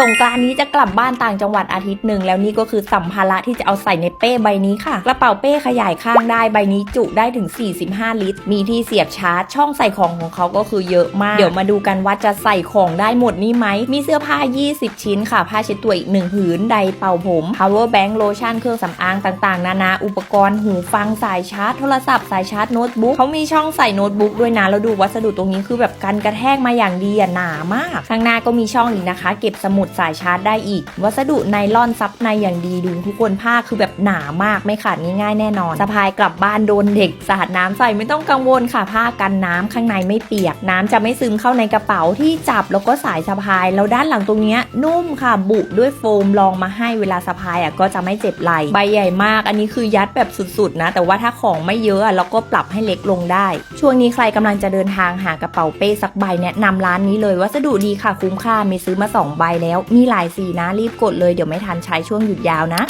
สงกรานนี้จะกลับบ้านต่างจังหวัดอาทิตย์หนึ่งแล้วนี่ก็คือสัมภาระที่จะเอาใส่ในเป้ใบนี้ค่ะ กระเป๋าเป้ขยายข้างได้ใบนี้จุได้ถึง 45 ลิตร มีที่เสียบชาร์จ ช่องใส่ของของเขาก็คือเยอะมาก เดี๋ยวมาดูกันว่าจะใส่ของได้หมดนี่ไหม มีเสื้อผ้า 20 ชิ้นค่ะ ผ้าเช็ดตัวอีกหนึ่งผืน ไดเป่าผม power bank โลชั่นเครื่องสำอางต่างๆ นานา อุปกรณ์หูฟังสายชาร์จ โทรศัพท์สายชาร์จโน้ตบุ๊กเขามีช่องใส่โน้ตบุ๊กด้วยนะแล้วดูวัสดุตรงนี้คือแบบกันกระแทกมาอย่างดีอะหนามากข้างหน้าก็มีช่องอีกนะคะ เก็บสมุดสายชาร์จได้อีก วัสดุไนล่อนซับในอย่างดีดูทุกคนผ้าคือแบบหนามากไม่ขาดง่ายๆแน่นอนสะพายกลับบ้านโดนเด็กสาดน้ำใส่ไม่ต้องกังวลค่ะผ้ากันน้ำข้างในไม่เปียก น้ำจะไม่ซึมเข้าในกระเป๋าที่จับแล้วก็สายสะพาย แล้วด้านหลังตรงนี้นุ่มค่ะบุด้วยโฟมรองมาให้เวลาสะพายอะก็จะไม่เจ็บไหลใบใหญ่มาก อันนี้คือยัดแบบสุดๆนะ แต่ว่าถ้าของไม่เยอะอะเราก็ปรับให้เล็กลงได้ ช่วงนี้ใครกำลังจะเดินทางหากระเป๋าเป้สักใบแนะนำร้านนี้เลยวัสดุดีค่ะคุ้มค่ามีซื้อมาสองใบแล้วมีหลายสีนะรีบกดเลยเดี๋ยวไม่ทันใช้ช่วงหยุดยาวนะ